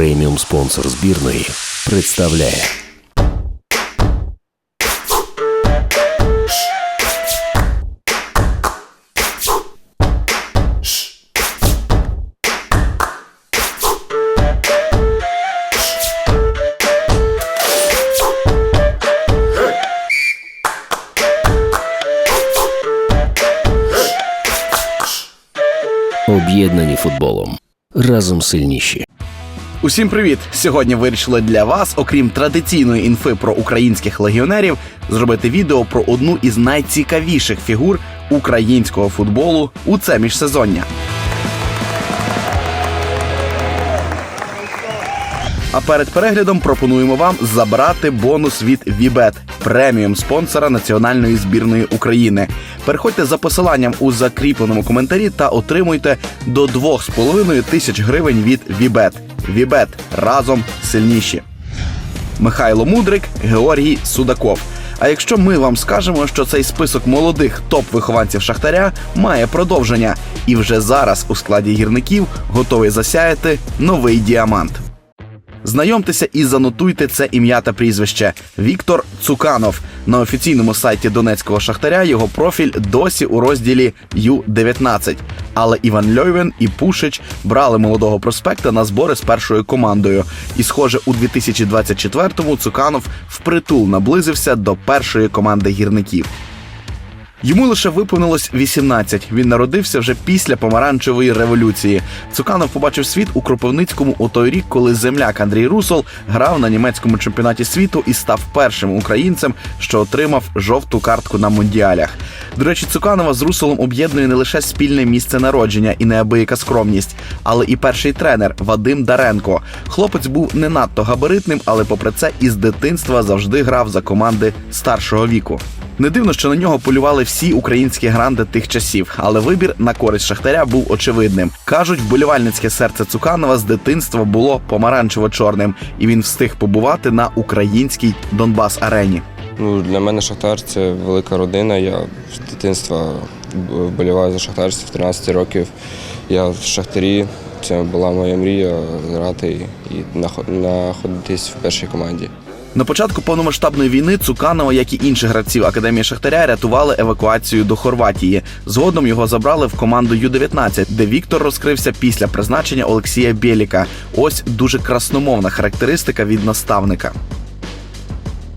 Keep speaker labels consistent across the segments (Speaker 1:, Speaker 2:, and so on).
Speaker 1: преміум спонсор збірної, представляє. Об'єднані футболом. Разом сильніші.
Speaker 2: Усім привіт! Сьогодні вирішили для вас, окрім традиційної інфи про українських легіонерів, зробити відео про одну із найцікавіших фігур українського футболу у це міжсезоння. А перед переглядом пропонуємо вам забрати бонус від Вібет, преміум спонсора національної збірної України. Переходьте за посиланням у закріпленому коментарі та отримуйте до 2,5 тисяч гривень від Вібет. Вібет разом сильніші. Михайло Мудрик, Георгій Судаков. А якщо ми вам скажемо, що цей список молодих топ-вихованців Шахтаря має продовження, і вже зараз у складі гірників готовий засяяти новий діамант. Знайомтеся і занотуйте це ім'я та прізвище Віктор Цуканов. На офіційному сайті Донецького Шахтаря його профіль досі у розділі Ю-19. Але Іван Льойвен і Пушич брали молодого проспекта на збори з першою командою. І, схоже, у 2024-му Цуканов впритул наблизився до першої команди гірників. Йому лише виповнилось 18. Він народився вже після помаранчевої революції. Цуканов побачив світ у Кропивницькому у той рік, коли земляк Андрій Русол грав на німецькому чемпіонаті світу і став першим українцем, що отримав жовту картку на мундіалях. До речі, Цуканова з Русолом об'єднує не лише спільне місце народження і неабияка скромність, але і перший тренер Вадим Даренко. Хлопець був не надто габаритним, але попри це із дитинства завжди грав за команди старшого віку. Не дивно, що на нього полювали всі українські гранди тих часів, але вибір на користь шахтаря був очевидним. кажуть, вболівальницьке серце Цуканова з дитинства було помаранчево-чорним, і він встиг побувати на українській Донбас арені.
Speaker 3: Ну, для мене Шахтар це велика родина. Я з дитинства вболіваю за Шахтар з 13 років. Я в Шахтарі. Це була моя мрія грати і нахо- знаходитись в першій команді.
Speaker 2: На початку повномасштабної війни Цуканова, як і інші гравців академії Шахтаря, рятували евакуацію до Хорватії. Згодом його забрали в команду Ю-19, де Віктор розкрився після призначення Олексія Бєліка. Ось дуже красномовна характеристика від наставника.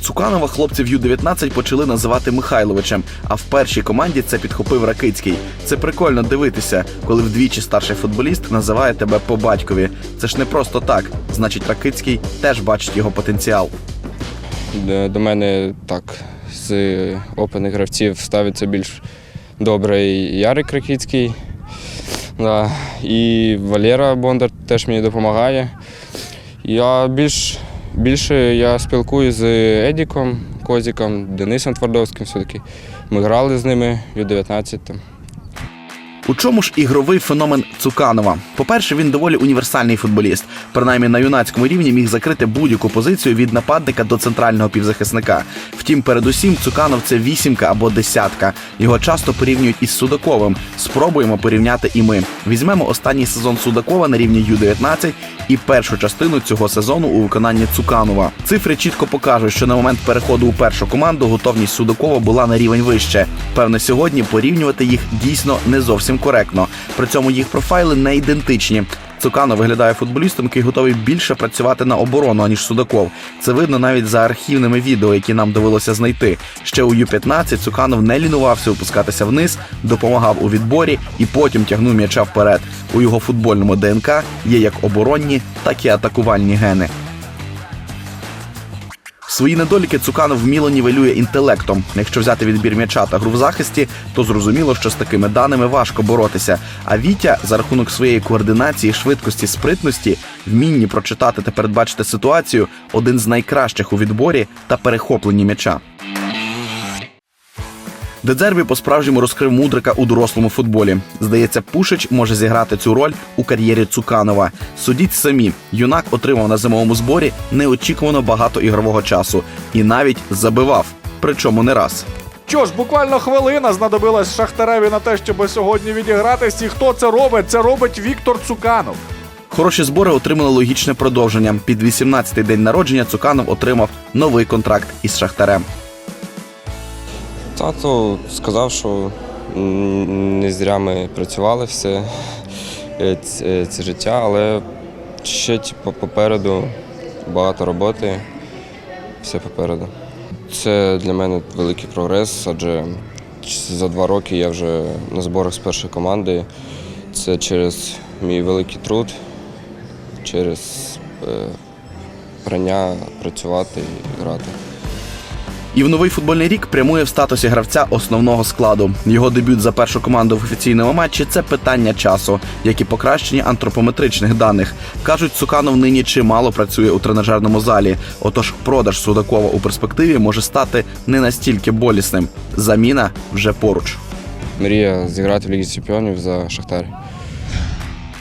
Speaker 2: Цуканова хлопців Ю-19 почали називати Михайловичем, а в першій команді це підхопив Ракицький. Це прикольно дивитися, коли вдвічі старший футболіст називає тебе по батькові. Це ж не просто так. Значить, Ракицький теж бачить його потенціал.
Speaker 3: До до мене так з опитних гравців ставиться більш добре Ярик Ракіцький. Да. І Валера Бондар теж мені допомагає. Я більш, більше я спілкуюся з Едіком Козіком, Денисом Твардовським. Все-таки ми грали з ними в 19 там.
Speaker 2: У чому ж ігровий феномен Цуканова? По-перше, він доволі універсальний футболіст. Принаймні на юнацькому рівні міг закрити будь-яку позицію від нападника до центрального півзахисника. Втім, передусім, Цуканов це вісімка або десятка. Його часто порівнюють із Судаковим. Спробуємо порівняти і ми. Візьмемо останній сезон Судакова на рівні Ю-19 і першу частину цього сезону у виконанні Цуканова. Цифри чітко покажуть, що на момент переходу у першу команду готовність Судакова була на рівень вище. Певне, сьогодні порівнювати їх дійсно не зовсім коректно. При цьому їх профайли не ідентичні. Цуканов виглядає футболістом, який готовий більше працювати на оборону, аніж Судаков. Це видно навіть за архівними відео, які нам довелося знайти. Ще у Ю-15 Цуканов не лінувався опускатися вниз, допомагав у відборі і потім тягнув м'яча вперед. У його футбольному ДНК є як оборонні, так і атакувальні гени. Свої недоліки Цуканов вміло нівелює інтелектом. Якщо взяти відбір м'яча та гру в захисті, то зрозуміло, що з такими даними важко боротися. А Вітя за рахунок своєї координації, швидкості, спритності, вмінні прочитати та передбачити ситуацію один з найкращих у відборі та перехопленні м'яча. Дедзербі по-справжньому розкрив мудрика у дорослому футболі. Здається, Пушич може зіграти цю роль у кар'єрі Цуканова. Судіть самі, юнак отримав на зимовому зборі неочікувано багато ігрового часу і навіть забивав, причому не раз.
Speaker 4: Що ж, буквально хвилина знадобилась Шахтареві на те, щоб сьогодні відігратись. І хто це робить? Це робить Віктор Цуканов.
Speaker 2: Хороші збори отримали логічне продовження. Під 18-й день народження Цуканов отримав новий контракт із Шахтарем.
Speaker 3: Тато сказав, що не зря ми працювали все е, це, це життя, але ще типу, попереду багато роботи, все попереду. Це для мене великий прогрес, адже за два роки я вже на зборах з першої команди. Це через мій великий труд, через е, прання працювати і грати.
Speaker 2: І в новий футбольний рік прямує в статусі гравця основного складу. Його дебют за першу команду в офіційному матчі це питання часу, як і покращення антропометричних даних. кажуть, Цуканов нині чимало працює у тренажерному залі. Отож, продаж Судакова у перспективі може стати не настільки болісним. Заміна вже поруч.
Speaker 3: Мрія зіграти в Лігі Чемпіонів за Шахтар.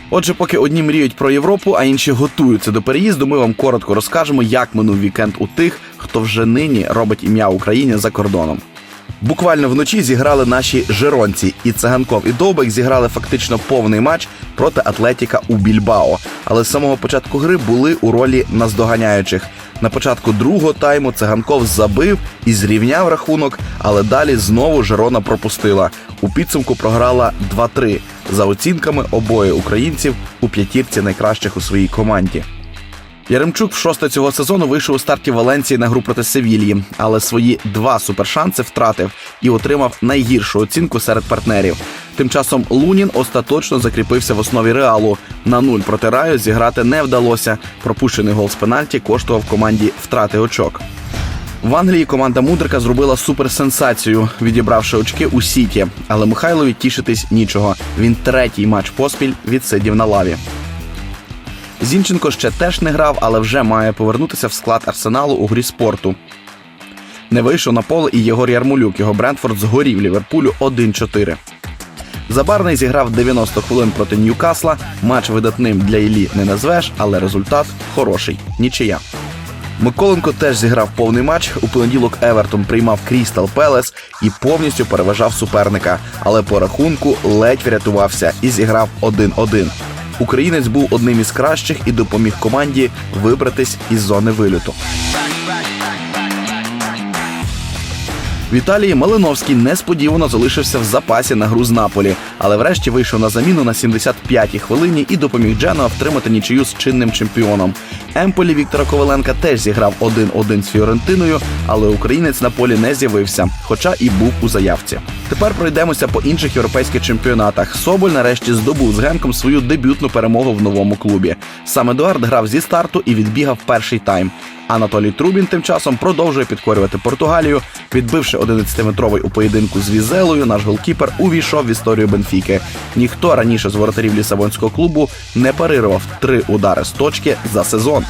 Speaker 2: Отже, поки одні мріють про Європу, а інші готуються до переїзду, ми вам коротко розкажемо, як минув вікенд у тих, хто вже нині робить ім'я Україні за кордоном. Буквально вночі зіграли наші жиронці, і циганков і Довбек зіграли фактично повний матч проти Атлетіка у Більбао. Але з самого початку гри були у ролі наздоганяючих. На початку другого тайму циганков забив і зрівняв рахунок, але далі знову Жирона пропустила. У підсумку програла 2-3 за оцінками обоє українців у п'ятірці найкращих у своїй команді. Яремчук в шосте цього сезону вийшов у старті Валенції на гру проти Севільї, але свої два супершанси втратив і отримав найгіршу оцінку серед партнерів. Тим часом Лунін остаточно закріпився в основі реалу. На нуль проти раю зіграти не вдалося. Пропущений гол з пенальті коштував команді втрати очок. В Англії команда Мудрика зробила суперсенсацію, відібравши очки у Сіті. Але Михайлові тішитись нічого. Він третій матч поспіль відсидів на лаві. Зінченко ще теж не грав, але вже має повернутися в склад арсеналу у грі спорту. Не вийшов на поле і Єгор Ярмолюк. Його Брентфорд згорів Ліверпулю 1-4. Забарний зіграв 90 хвилин проти Ньюкасла. Матч видатним для Іллі не назвеш, але результат хороший. Нічия. Миколенко теж зіграв повний матч. У понеділок Евертон приймав Крістал Пелес і повністю переважав суперника. Але по рахунку ледь врятувався і зіграв 1-1. Українець був одним із кращих і допоміг команді вибратись із зони вильоту. В Італії Малиновський несподівано залишився в запасі на гру з Наполі, але врешті вийшов на заміну на 75-й хвилині і допоміг Дженоа втримати нічию з чинним чемпіоном. Емполі Віктора Коваленка теж зіграв 1-1 з Фіорентиною, але українець на полі не з'явився, хоча і був у заявці. Тепер пройдемося по інших європейських чемпіонатах. Соболь нарешті здобув з Генком свою дебютну перемогу в новому клубі. Сам Едуард грав зі старту і відбігав перший тайм. Анатолій Трубін тим часом продовжує підкорювати Португалію. Відбивши 11-метровий у поєдинку з Візелою, наш голкіпер увійшов в історію Бенфіки. Ніхто раніше з воротарів лісабонського клубу не парирував три удари з точки за сезон.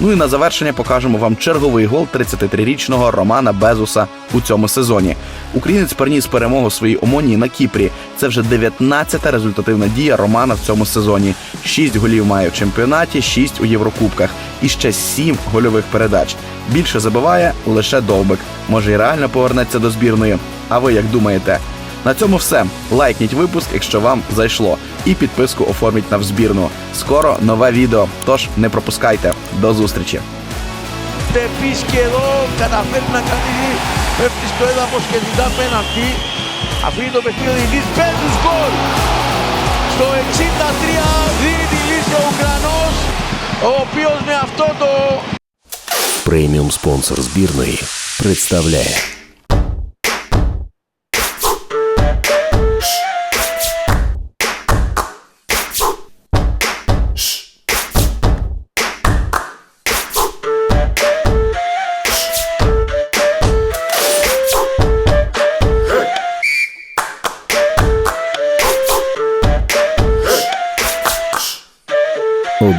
Speaker 2: Ну і на завершення покажемо вам черговий гол 33-річного Романа Безуса у цьому сезоні. Українець переніс перемогу своїй омонії на Кіпрі. Це вже 19-та результативна дія Романа в цьому сезоні. Шість голів має в чемпіонаті, шість у Єврокубках і ще сім гольових передач. Більше забиває лише Довбик. Може, і реально повернеться до збірної. А ви як думаєте? На цьому все. Лайкніть випуск, якщо вам зайшло, і підписку оформіть на взбірну. Скоро нове відео, тож не пропускайте. До зустрічі!
Speaker 5: Τε σχεδόν καταφέρει να κάνει πέφτει στο έδαφος και ζητά πέναλτι. Αφήνει το παιχνίδι ο Ιλής, παίρνει γκολ. Στο 63 δίνει τη λύση ο Ουκρανός, ο οποίος με αυτό το
Speaker 1: Преміум спонсор збірної представляє